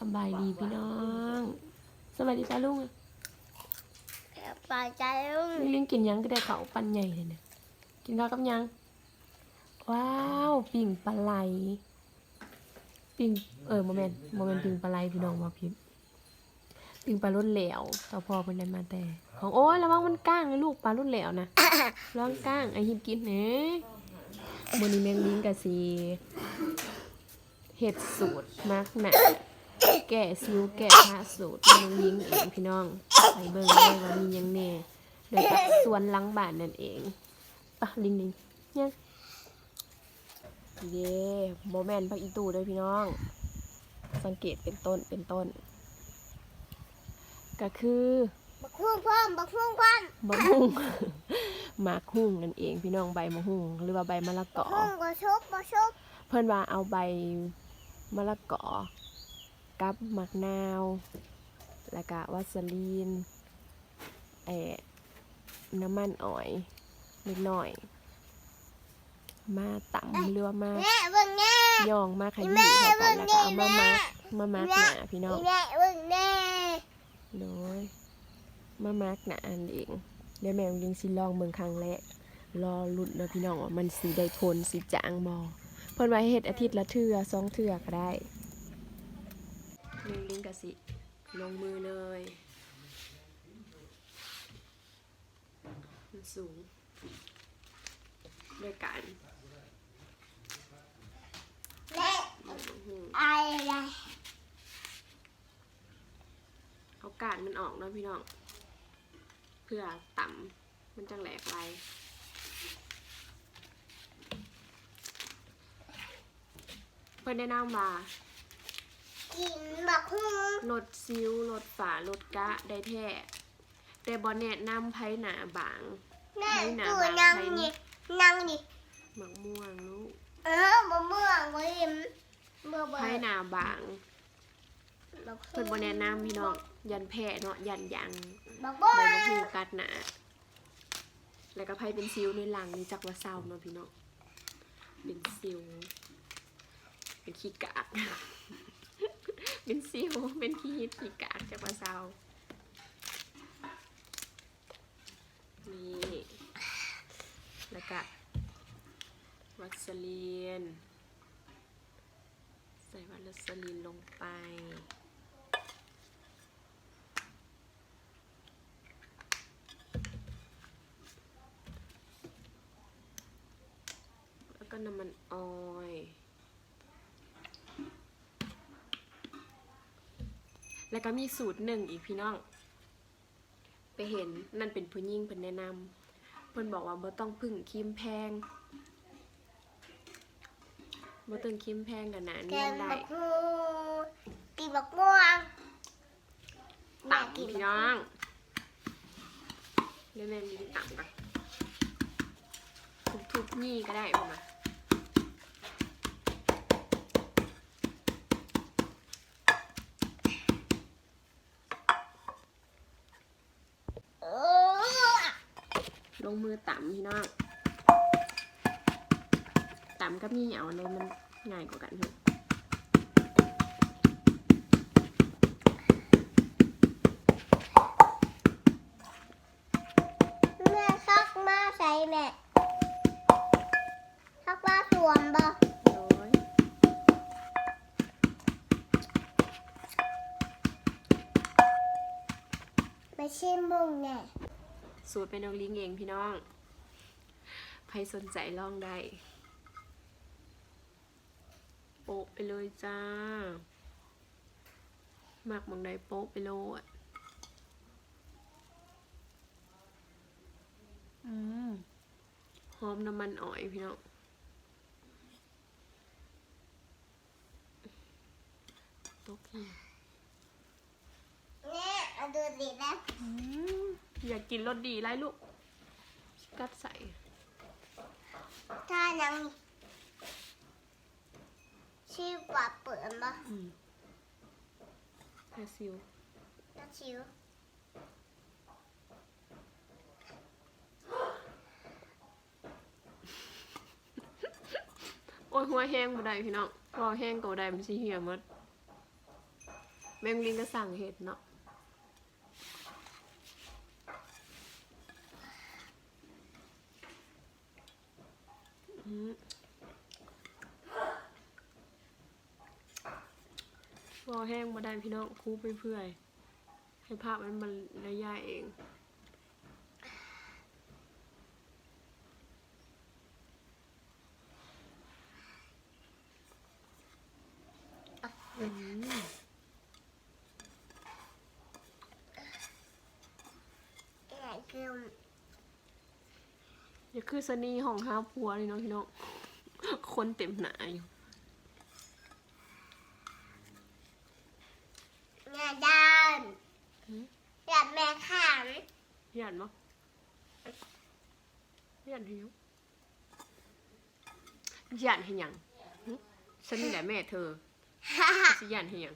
สบายดีพี่น้องสบายดีจ้าลุงปลาใจลุงลิงกินหยังก็ได้เขาวปันใหญ่เลยเนี่ยกินข้าวกับหยัง ว้าวปิ่งปลาไหลปิ่งเออโมเมนต์โมเมนต์ปิ่งปลาไหลพี่น้องมาพิมพ์ปิ่งปลาลุ่นเหลวต่อพอเป็นได้มาแต่ ของโอ้ยระวังมันก้างนะลูกปลาลุ่นเหลวนะระวังก้างไอหิบกินเนะมันนี้แมงลิงกะสีเห็ดสูตรมากหนา แก่ซิวแก่ผ้าสูตรแมงลิงเองพี่น้องไปเบิ่งได้ว่ามีหยังแน่เดี๋ยวกับสวนหลังบ้านนั่นเองปะลิงลิงเนี่ยเย่โมแมนพักอีตูด้วยพี่น้อง สังเกตเป็นต้นเป็นต้น ก็คือบักพุ่งพ่อมบักพุ่งพ่อมมะฮุ่ง หมากหุ่งนั่นเองพี่น้องใบมะฮุ่งหรือว่าใบมะละกอ พุ่งก็ชุบก็ชุบ เพื่อนว่าเอาใบมะละกอ กับมะนาว แล้วก็วัสลีนเอน้ำมันอ่อยเล็กน้อย มาตำหรือว่ามาแม่เบิ่งแม่ย่องมาขยี้เข้ากันแล้วก็เอามามักมามักหนาพี่น้องแม่เบิ่งแม่โดยมามักหนาอันเองเดี๋ยวแม่ยิงสิลองเบิ่งครั้งแรกรอลุ้นนะพี่น้องว่ามันสีได้ผลสีจางบอเพิ่นไว้เฮ็ดอาทิตย์ละเทื่อสองเทื่อก็ได้ ลิงลิงกะสิ ลงมือเลย มันสูงด้วยกันแม่อื้อหืออะไรเอากาดมันออกนะพี่น้อง เพื่อต่ำมันจังแหลกไรเพื่อนแนะนำว่า กินบักพุ่งลดซิวลดฝาลดกะได้แท้แต่บอแนะนำไผ่หนาบาง แม่ไม่หนาดูบางนั่งไผ่ นี่นั่งนี่หมักม่วงลูกเออบ่เมื่อบ่ยิ้มบ่บ่ไผ่หนาบางบักเพื่อนบอแนะนำพี่น้องยันแพ้เนาะยันยังบักบ่ใบมะฮูกัดหนาแล้วก็ไผ่เป็นซิวในหลังนี่จักว่าเศร้าเนาะพี่น้องเป็นซิวเป็นขี้กาก เป็นซิวเป็นขี้ฮิตขี้กากจักว่าเศร้านี่แล้วก็วัสลีน ใส่วัสลีนลงไปแล้วก็น้ำมันออยล์ แล้วก็มีสูตรหนึ่งอีกพี่น้อง ไปเห็นนั่นเป็นผู้หญิงเป็นแนะนำเพิ่นบอกว่าบ่ต้องพึ่งครีมแพงบ่ต้องครีมแพงกันนะแกเนียงนได้บักพุ่งกินบักม่วงต่ำพี่น้องเดี๋ยวแม่มีต่ำก่อนทุบๆนี่ก็ได้ผมอะเออ ลงมือต่ำพี่น้องต่ำกับนี่เอาเลยมันง่ายกว่ากันเถอะแม่ซักมาใส่แม่ซักมาสวมบ่โอ้ยไปชิมบุ้งแน่ สูตรเป็นน้องลิงเองพี่น้องใครสนใจลองได้โปะไปเลยจ้าหมักหมองใดโปะไปโลดอืมหอมน้ำมันอ่อยพี่น้องตกอีกแม่เอาดูดินะ อืมอยากกินรสดีไรลูก กัดใส่ ถ้านังชิวปลาเปิดบ่อืมแพรซิลถ้าชิวโอ้ยหัวแห้งบ่ได้พี่น้องรอแห้งก็บ่ได้มันสิเหี่ยวหมดม่งลิงก็สั่งเห็ดเนาะ รอแห้งมาได้พี่น้องคูไปเพื่อย ให้ภาพมันมันระยะเอง อืม แก่คือ อย่าคือสนีของห้าผัวเลยเนาะพี่น้องคนเต็มหนาอยู่แม่ดานหืมอยากแม่ขันพี่อ่านมั้พี่อ่านให้ยังพี่อ่านให้ยังหึฉันนี่แหละแม่เธอสิย่านให้ยัง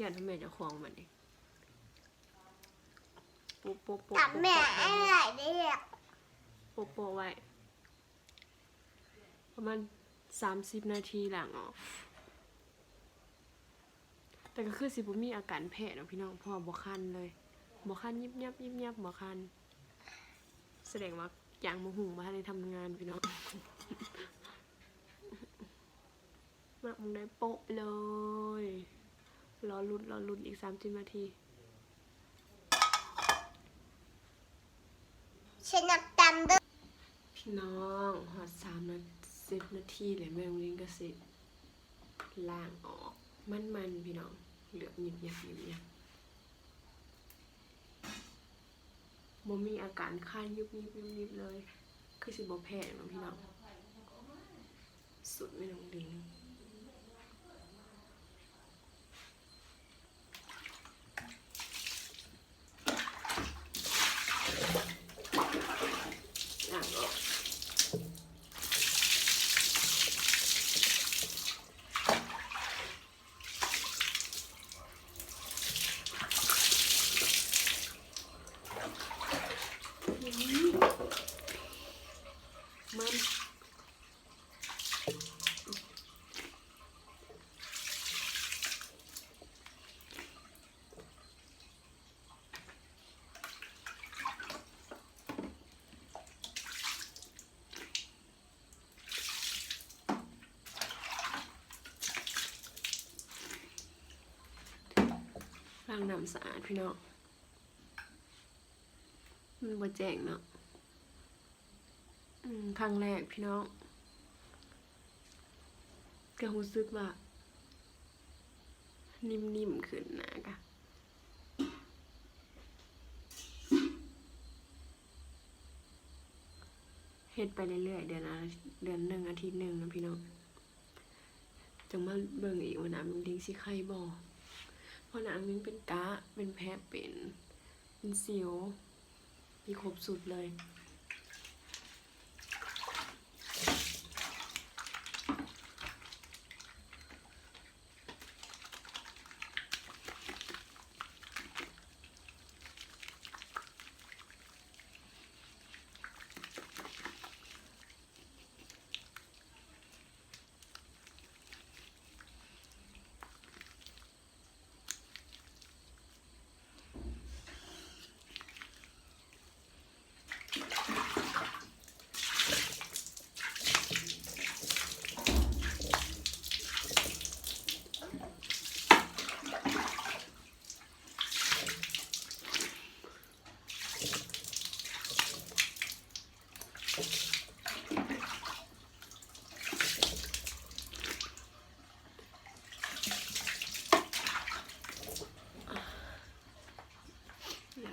ย่านทำแม่เจะคลองมันเองโป๊ะโป๊ะโป๊ะกับโป๊ะแม่โป๊ะไอ้ไหลเรียก โปะไว้ ประมาณสามสิบนาทีหลังออก แต่ก็คือสิบุมีอาการแพ้เนาะพี่น้องพ่อบ่คันเลยบ่คันยิบยับยิบยับบ่คัน แสดงว่าอย่างมหุงมาในทำงานพี่น้องมามึงได้โปะเลย รอลุ้นรอลุ้นอีกสามสิบนาทีฉันนับตันด้วย พี่น้องหอดสามนาสิบนาทีเลยแม่งลิงก็สิล่างออกมันมันๆพี่น้อง เหลือบหยิบหยิบหยิบหยิบบ่มีอาการคันยุบยิบยุบยิบเลย คือสิบ่แพ้เนาะพี่น้อง สุดไม่ลงลิงล่างออก มันล้างน้ำสะอาดพี่น้อง มันบ่แจงเนาะครั้งแรกพี่น้องก็รู้สึกว่า นิ่มๆขึ้นนะกะเฮ็ดไปเรื่อยๆเดือนละเดือนหนึ่งอาทิตย์หนึ่งนะพี่น้องจังมาเบิ่งอีกว่าน้ำมันดิ้งสิไข่บ่ เพราะนางมิ้งเป็นกะเป็นแพ้เป็น เป็นสิว มีครบสุดเลย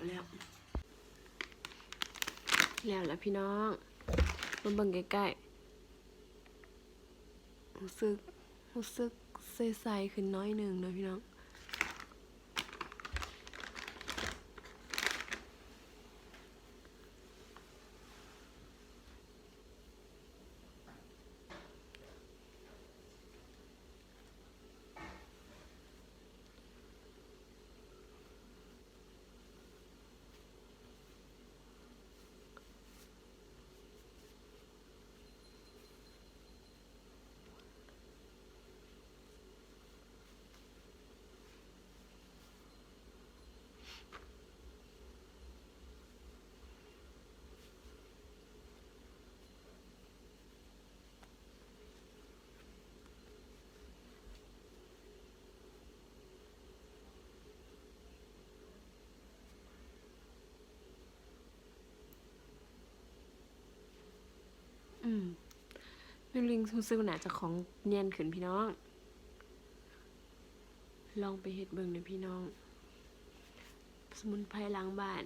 แล้ว แล้วแล้วแล้วพี่น้องมาเบิ่งใกล้ๆรู้สึกรู้สึกใสๆขึ้นน้อยหนึ่งนะพี่น้อง แม่ลิงรู้สึกว่าน่าจะของเนียนขึ้นพี่น้อง ลองไปเฮ็ดเบิ่งเด้อพี่น้อง สมุนไพรล้างบ้าน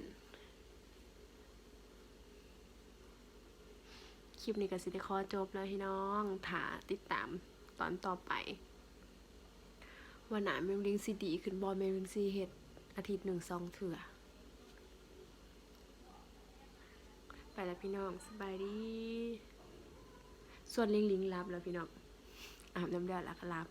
คลิปนี้ก็สิได้ขอจบแล้วพี่น้องถาติดตามตอนต่อไป วันหนาแมวลิงสิดีขึ้นบอแมวลิงสิเฮ็ดอาทิตย์หนึ่งสองเถื่อไปแล้วพี่น้องสบายดี ส่วนลิงลิงรับแล้วพี่น้องอาบน้ำเดือดแล้วก็รับ